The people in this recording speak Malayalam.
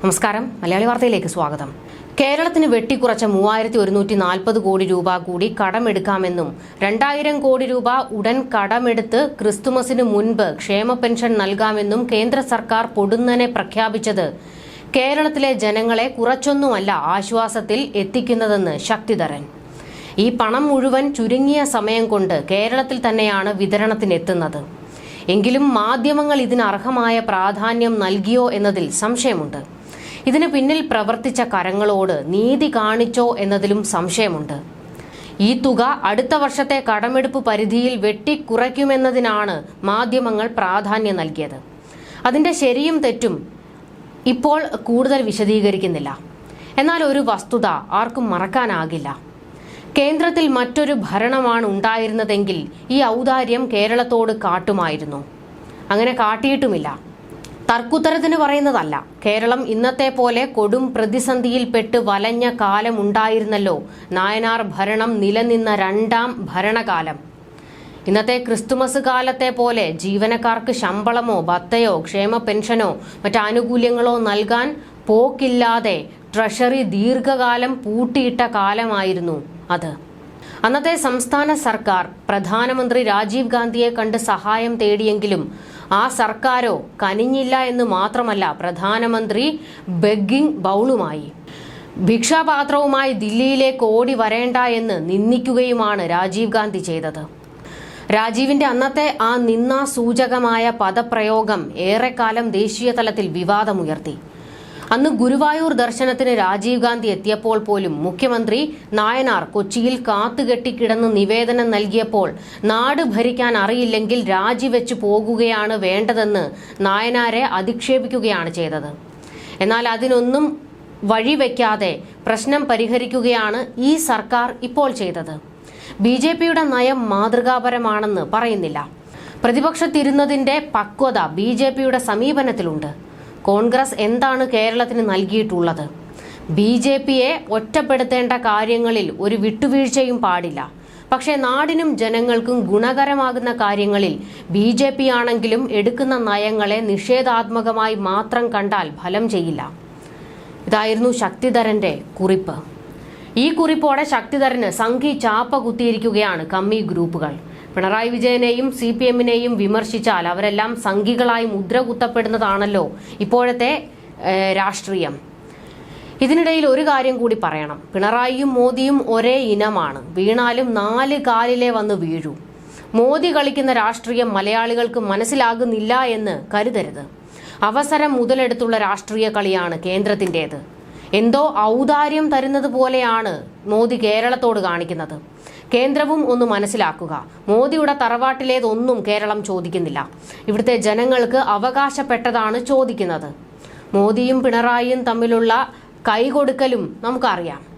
നമസ്കാരം. മലയാളി വാർത്തയിലേക്ക് സ്വാഗതം. കേരളത്തിന് വെട്ടിക്കുറച്ച മൂവായിരത്തി ഒരുന്നൂറ്റി നാൽപ്പത് കോടി രൂപ കൂടി കടമെടുക്കാമെന്നും രണ്ടായിരം കോടി രൂപ ഉടൻ കടമെടുത്ത് ക്രിസ്തുമസിന് മുൻപ് ക്ഷേമ പെൻഷൻ നൽകാമെന്നും കേന്ദ്ര സർക്കാർ പൊടുന്നനെ പ്രഖ്യാപിച്ചത്. കേരളത്തിലെ ജനങ്ങളെ കുറച്ചൊന്നുമല്ല ആശ്വാസത്തിൽ എത്തിക്കുന്നതെന്ന് ശക്തിധരൻ. ഈ പണം മുഴുവൻ ചുരുങ്ങിയ സമയം കൊണ്ട് കേരളത്തിൽ തന്നെയാണ് വിതരണത്തിനെത്തുന്നത്. എങ്കിലും മാധ്യമങ്ങൾ ഇതിന് അർഹമായ പ്രാധാന്യം നൽകിയോ എന്നതിൽ സംശയമുണ്ട്. ഇതിന് പിന്നിൽ പ്രവർത്തിച്ച കരങ്ങളോട് നീതി കാണിച്ചോ എന്നതിലും സംശയമുണ്ട്. ഈ തുക അടുത്ത വർഷത്തെ കടമെടുപ്പ് പരിധിയിൽ വെട്ടിക്കുറയ്ക്കുമെന്നതിനാണ് മാധ്യമങ്ങൾ പ്രാധാന്യം നൽകിയത്. അതിന്റെ ശരിയും തെറ്റും ഇപ്പോൾ കൂടുതൽ വിശദീകരിക്കുന്നില്ല. എന്നാൽ ഒരു വസ്തുത ആർക്കും മറക്കാനാകില്ല. കേന്ദ്രത്തിൽ മറ്റൊരു ഭരണമാണ് ഉണ്ടായിരുന്നതെങ്കിൽ ഈ ഔദാര്യം കേരളത്തോട് കാട്ടുമായിരുന്നു. അങ്ങനെ കാട്ടിയിട്ടുമില്ല. തർക്കുത്തരത്തിന് പറയുന്നതല്ല. കേരളം ഇന്നത്തെ പോലെ കൊടും പ്രതിസന്ധിയിൽപ്പെട്ട് വലഞ്ഞ കാലം ഉണ്ടായിരുന്നല്ലോ നായനാർ ഭരണം നിലനിന്ന രണ്ടാം ഭരണകാലം. ഇന്നത്തെ ക്രിസ്തുമസ് കാലത്തെ പോലെ ജീവനക്കാർക്ക് ശമ്പളമോ ഭത്തയോ ക്ഷേമ പെൻഷനോ മറ്റാനുകൂല്യങ്ങളോ നൽകാൻ പോക്കില്ലാതെ ട്രഷറി ദീർഘകാലം പൂട്ടിയിട്ട കാലമായിരുന്നു അത്. അന്നത്തെ സംസ്ഥാന സർക്കാർ പ്രധാനമന്ത്രി രാജീവ് ഗാന്ധിയെ കണ്ട് സഹായം തേടിയെങ്കിലും ആ സർക്കാരോ കനിഞ്ഞില്ല എന്ന് മാത്രമല്ല പ്രധാനമന്ത്രി ബെഗിംഗ് ബൗളുമായി. ഭിക്ഷാപാത്രവുമായി ദില്ലിയിലേക്ക് ഓടി വരേണ്ട എന്ന് നിന്ദിക്കുകയുമാണ് രാജീവ് ഗാന്ധി ചെയ്തത്. രാജീവിന്റെ അന്നത്തെ ആ നിന്നാസൂചകമായ പദപ്രയോഗം ഏറെക്കാലം ദേശീയ തലത്തിൽ വിവാദമുയർത്തി. അന്ന് ഗുരുവായൂർ ദർശനത്തിന് രാജീവ് ഗാന്ധി എത്തിയപ്പോൾ പോലും മുഖ്യമന്ത്രി നായനാർ കൊച്ചിയിൽ കാത്തുകെട്ടിക്കിടന്ന് നിവേദനം നൽകിയപ്പോൾ നാട് ഭരിക്കാൻ അറിയില്ലെങ്കിൽ രാജിവെച്ച് പോകുകയാണ് വേണ്ടതെന്ന് നായനാരെ അധിക്ഷേപിക്കുകയാണ് ചെയ്തത്. എന്നാൽ അതിനൊന്നും വഴിവെക്കാതെ പ്രശ്നം പരിഹരിക്കുകയാണ് ഈ സർക്കാർ ഇപ്പോൾ ചെയ്തത്. ബി ജെ പിയുടെ നയം മാതൃകാപരമാണെന്ന് പറയുന്നില്ല. പ്രതിപക്ഷത്തിരുന്നതിന്റെ പക്വത ബി ജെ പിയുടെ സമീപനത്തിലുണ്ട്. കോൺഗ്രസ് എന്താണ് കേരളത്തിന് നൽകിയിട്ടുള്ളത്? ബി ജെ പിയെ ഒറ്റപ്പെടുത്തേണ്ട കാര്യങ്ങളിൽ ഒരു വിട്ടുവീഴ്ചയും പാടില്ല. പക്ഷേ നാടിനും ജനങ്ങൾക്കും ഗുണകരമാകുന്ന കാര്യങ്ങളിൽ ബി ജെ പി ആണെങ്കിലും എടുക്കുന്ന നയങ്ങളെ നിഷേധാത്മകമായി മാത്രം കണ്ടാൽ ഫലം ചെയ്യില്ല. ഇതായിരുന്നു ശക്തിധരന്റെ കുറിപ്പ്. ഈ കുറിപ്പോടെ ശക്തിധരന് സംഘി ചാപ്പ കുത്തിയിരിക്കുകയാണ് കമ്മി ഗ്രൂപ്പുകൾ. പിണറായി വിജയനെയും സി പി എമ്മിനെയും വിമർശിച്ചാൽ അവരെല്ലാം സംഘികളായി മുദ്ര കുത്തപ്പെടുന്നതാണല്ലോ ഇപ്പോഴത്തെ രാഷ്ട്രീയം. ഇതിനിടയിൽ ഒരു കാര്യം കൂടി പറയണം. പിണറായിയും മോദിയും ഒരേ ഇനമാണ്. വീണാലും നാല് കാലിലെ വന്ന് വീഴൂ. മോദി കളിക്കുന്ന രാഷ്ട്രീയം മലയാളികൾക്ക് മനസ്സിലാകുന്നില്ല എന്ന് കരുതരുത്. അവസരം മുതലെടുത്തുള്ള രാഷ്ട്രീയ കളിയാണ് കേന്ദ്രത്തിന്റെത്. എന്തോ ഔദാര്യം തരുന്നത് പോലെയാണ് മോദി കേരളത്തോട് കാണിക്കുന്നത്. കേന്ദ്രവും ഒന്ന് മനസ്സിലാക്കുക. മോദിയുടെ തറവാട്ടിലേതൊന്നും കേരളം ചോദിക്കുന്നില്ല. ഇവിടുത്തെ ജനങ്ങൾക്ക് അവകാശപ്പെട്ടതാണ് ചോദിക്കുന്നത്. മോദിയും പിണറായിയും തമ്മിലുള്ള കൈകൊടുക്കലും നമുക്കറിയാം.